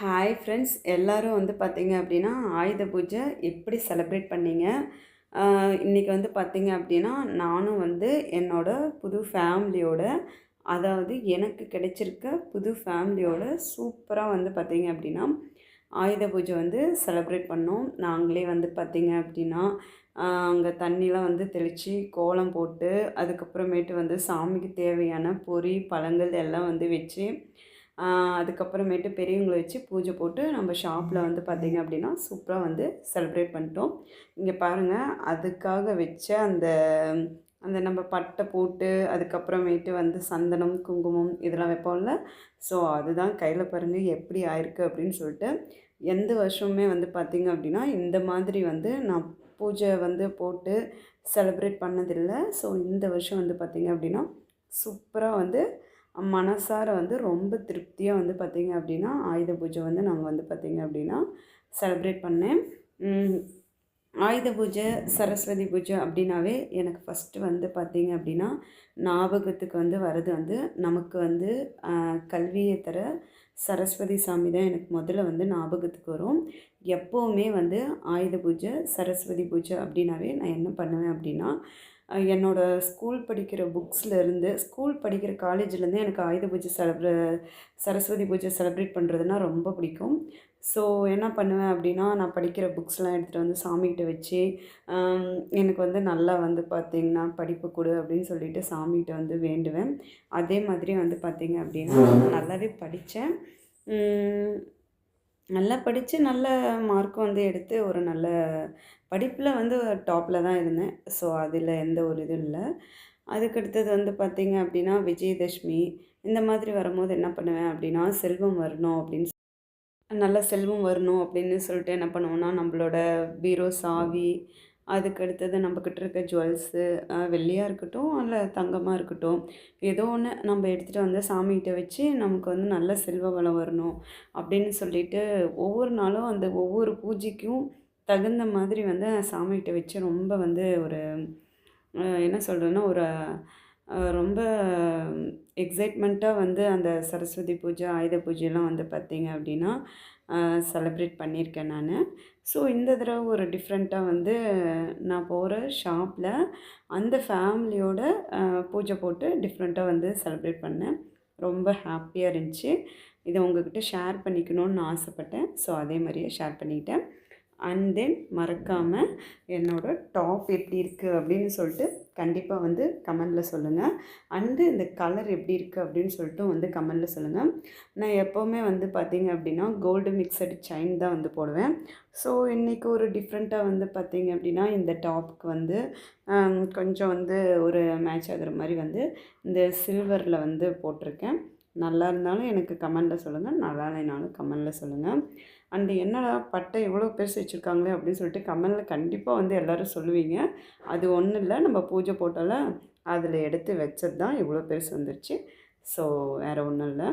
Hi friends எல்லோரும் வந்து பார்த்தீங்க அப்படின்னா ஆயுத பூஜை எப்படி செலிப்ரேட் பண்ணீங்க? இன்றைக்கி வந்து பார்த்திங்க அப்படின்னா நானும் வந்து என்னோட புது ஃபேமிலியோட அதாவது எனக்கு கிடைச்சிருக்க புது ஃபேமிலியோட சூப்பராக வந்து பார்த்திங்க அப்படின்னா ஆயுத பூஜை வந்து செலிப்ரேட் பண்ணோம். நாங்களே வந்து பார்த்திங்க அப்படின்னா அங்கே தண்ணிலாம் வந்து தெளித்து கோலம் போட்டு அதுக்கப்புறமேட்டு வந்து சாமிக்கு தேவையான பொரி பழங்கள் எல்லாம் வந்து வச்சு அதுக்கப்புறமேட்டு பெரியவங்களை வச்சு பூஜை போட்டு நம்ம ஷாப்பில் வந்து பார்த்திங்க அப்படின்னா சூப்பராக வந்து செலிப்ரேட் பண்ணிட்டோம். இங்கே பாருங்கள் அதுக்காக வச்ச அந்த அந்த நம்ம பட்டை போட்டு அதுக்கப்புறமேட்டு வந்து சந்தனம் குங்குமம் இதெல்லாம் வைப்போம்ல. ஸோ அதுதான் கையில் பாருங்கள் எப்படி ஆயிருக்கு அப்படின்னு சொல்லிட்டு எந்த வருஷமுமே வந்து பார்த்திங்க அப்படின்னா இந்த மாதிரி வந்து நான் பூஜை வந்து போட்டு செலிப்ரேட் பண்ணதில்லை. ஸோ இந்த வருஷம் வந்து பார்த்திங்க அப்படின்னா சூப்பராக வந்து மனசார வந்து ரொம்ப திருப்தியாக வந்து பார்த்திங்க அப்படின்னா ஆயுத பூஜை வந்து நாங்கள் வந்து பார்த்திங்க அப்படின்னா செலிப்ரேட் பண்ணேன். ஆயுத பூஜை சரஸ்வதி பூஜை அப்படின்னாவே எனக்கு ஃபஸ்ட்டு வந்து பார்த்திங்க அப்படின்னா ஞாபகத்துக்கு வந்து வர்றது வந்து நமக்கு வந்து கல்வியை தர சரஸ்வதி சாமி தான் எனக்கு முதல்ல வந்து ஞாபகத்துக்கு வரும். எப்போவுமே வந்து ஆயுத பூஜை சரஸ்வதி பூஜை அப்படின்னாவே நான் என்ன பண்ணுவேன் அப்படின்னா என்னோடய ஸ்கூல் படிக்கிற புக்ஸ்லேருந்து ஸ்கூல் படிக்கிற காலேஜ்லேருந்து எனக்கு ஆயுத பூஜை செலப்ரே சரஸ்வதி பூஜை செலிப்ரேட் பண்ணுறதுனா ரொம்ப பிடிக்கும். ஸோ என்ன பண்ணுவேன் அப்படின்னா நான் படிக்கிற புக்ஸ்லாம் எடுத்துகிட்டு வந்து சாமிகிட்ட வச்சு எனக்கு வந்து நல்லா வந்து பார்த்திங்கன்னா படிப்பு கொடு அப்படின்னு சொல்லிட்டு சாமிகிட்ட வந்து வேண்டுவேன். அதே மாதிரி வந்து பார்த்திங்க அப்படின்னா நல்லாவே படித்தேன் நல்லா படித்து நல்ல மார்க்கும் வந்து எடுத்து ஒரு நல்ல படிப்பில் வந்து டாப்பில் தான் இருந்தேன். ஸோ அதில் எந்த ஒரு இதுவும் இல்லை. அதுக்கடுத்தது வந்து பார்த்திங்க அப்படின்னா விஜயதஷ்மி இந்த மாதிரி வரும்போது என்ன பண்ணுவேன் அப்படின்னா செல்வம் வரணும் அப்படின்னு நல்ல செல்வம் வரணும் அப்படின்னு சொல்லிட்டு என்ன பண்ணுவோன்னா நம்மளோட பீரோ சாவி அதுக்கு அடுத்தது நம்மக்கிட்ட இருக்க ஜுவல்ஸு வெள்ளியாக இருக்கட்டும் இல்லை தங்கமாக இருக்கட்டும் ஏதோ ஒன்று நம்ம எடுத்துகிட்டு வந்து சாமிகிட்ட வச்சு நமக்கு வந்து நல்ல செல்வ வளம் வரணும் அப்படின்னு சொல்லிட்டு ஒவ்வொரு நாளும் அந்த ஒவ்வொரு பூஜைக்கும் தகுந்த மாதிரி வந்து சாமிகிட்ட வச்சு ரொம்ப வந்து ஒரு என்ன சொல்கிறேன்னா ஒரு ரொம்ப எக்ஸைட்மெண்ட்டாக வந்து அந்த சரஸ்வதி பூஜை ஆயுத பூஜையெல்லாம் வந்து பார்த்திங்க அப்படின்னா செலப்ரேட் பண்ணியிருக்கேன் நான். ஸோ இந்த தடவை ஒரு டிஃப்ரெண்ட்டாக வந்து நான் போகிற ஷாப்பில் அந்த ஃபேமிலியோட பூஜை போட்டு டிஃப்ரெண்ட்டாக வந்து செலிப்ரேட் பண்ணேன். ரொம்ப ஹாப்பியாக இருந்துச்சு. இதை உங்ககிட்ட ஷேர் பண்ணிக்கணுன்னு ஆசைப்பட்டேன். ஸோ அதே மாதிரியே ஷேர் பண்ணிக்கிட்டேன் அண்ட் தென் மறக்காமல் என்னோடய டாப் எப்படி இருக்குது அப்படின்னு சொல்லிட்டு கண்டிப்பாக வந்து கமெண்டில் சொல்லுங்கள் அண்டு இந்த கலர் எப்படி இருக்குது அப்படின்னு சொல்லிட்டு வந்து கமெண்டில் சொல்லுங்கள் நான் எப்போவுமே வந்து பார்த்திங்க அப்படின்னா கோல்டு மிக்சடு செயின் தான் வந்து போடுவேன். ஸோ இன்றைக்கி ஒரு டிஃப்ரெண்ட்டாக வந்து பார்த்திங்க அப்படின்னா இந்த டாப்க்கு வந்து கொஞ்சம் வந்து ஒரு மேட்ச் ஆகிற மாதிரி வந்து இந்த சில்வரில் வந்து போட்டிருக்கேன். நல்லா இருந்தாலும் எனக்கு கமெண்டில் சொல்லுங்கள் நல்லா இல்லைனாலும் கமெண்டில் சொல்லுங்கள் அண்டு என்னடா பட்டை எவ்வளோ பெருசு வச்சுருக்காங்களே அப்படின்னு சொல்லிட்டு கமெண்டில் கண்டிப்பாக வந்து எல்லோரும் சொல்லுவீங்க. அது ஒன்றும் இல்லை. நம்ம பூஜை போட்டால அதில் எடுத்து வச்சது தான் இவ்வளோ பெருசு வந்துருச்சு. ஸோ வேறு ஒன்றும் இல்லை.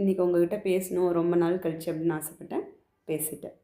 இன்றைக்கி உங்கள்கிட்ட பேசணும். ரொம்ப நாள் கழிச்சு அப்படின்னு ஆசைப்பட்டேன். பேசிட்டேன்.